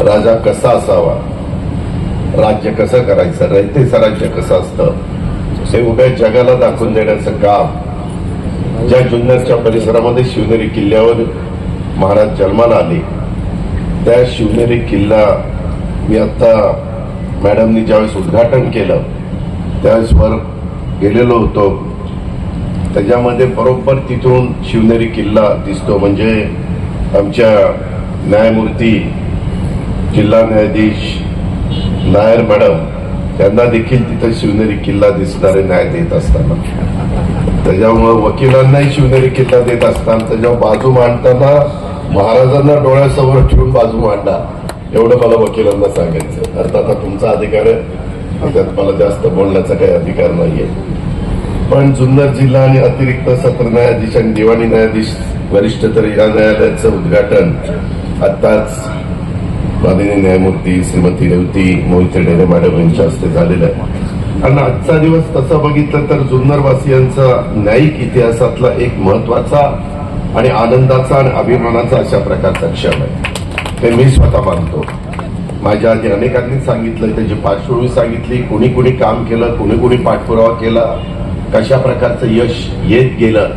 राजा कसा असावा? राज्य कसं करायचं? रयतेचं राज्य कसं असतं? हे उभ्या जगाला दाखवून देण्याचं काम ज्या जुन्नरच्या परिसरामध्ये शिवनेरी किल्ल्यावर महाराज जन्माला आले त्या शिवनेरी किल्ला मी आता मॅडमनी ज्यावेळेस उद्घाटन केलं त्यावेळेस वर गेलेलो होतो. त्याच्यामध्ये बरोबर तिथून शिवनेरी किल्ला दिसतो. म्हणजे आमच्या न्यायमूर्ती जिल्हा न्यायाधीश नायर मॅडम त्यांना देखील तिथं शिवनेरी किल्ला दिसणारे न्याय देत असताना. त्याच्यामुळं वकिलांनाही शिवनेरी किल्ला देत असताना त्याच्यावर बाजू मांडताना महाराजांना डोळ्यासमोर ठेवून बाजू मांडा एवढं मला वकिलांना सांगायचं अर्थात आता तुमचा अधिकार आहे. त्यात मला जास्त बोलण्याचा काही अधिकार नाहीये. पण जुन्नर जिल्हा आणि अतिरिक्त सत्र न्यायाधीश आणि दिवाणी न्यायाधीश वरिष्ठ तर या न्यायालयाचं उद्घाटन आताच माननीय न्यायमूर्ती श्रीमती रेवती मोहिते डेरे मॅडम यांच्या हस्ते झालेलं आहे. आणि आजचा दिवस तसं बघितलं तर जुन्नरवासियांचा न्यायिक इतिहासातला एक महत्त्वाचा आणि आनंदाचा आणि अभिमानाचा अशा प्रकारचा क्षण आहे. ते मी स्वतः मानतो. माझ्या आधी अनेकांनी सांगितलं त्याची पार्श्वभूमी सांगितली कुणी कुणी काम केलं कुणी कुणी पाठपुरावा केला कशा प्रकारचं यश येत गेलं.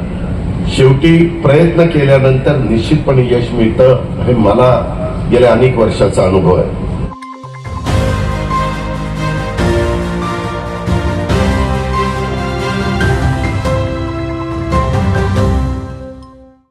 शेवटी प्रयत्न केल्यानंतर निश्चितपणे यश मिळतं हे मला गेल्या अनेक वर्षाचा अनुभव आहे.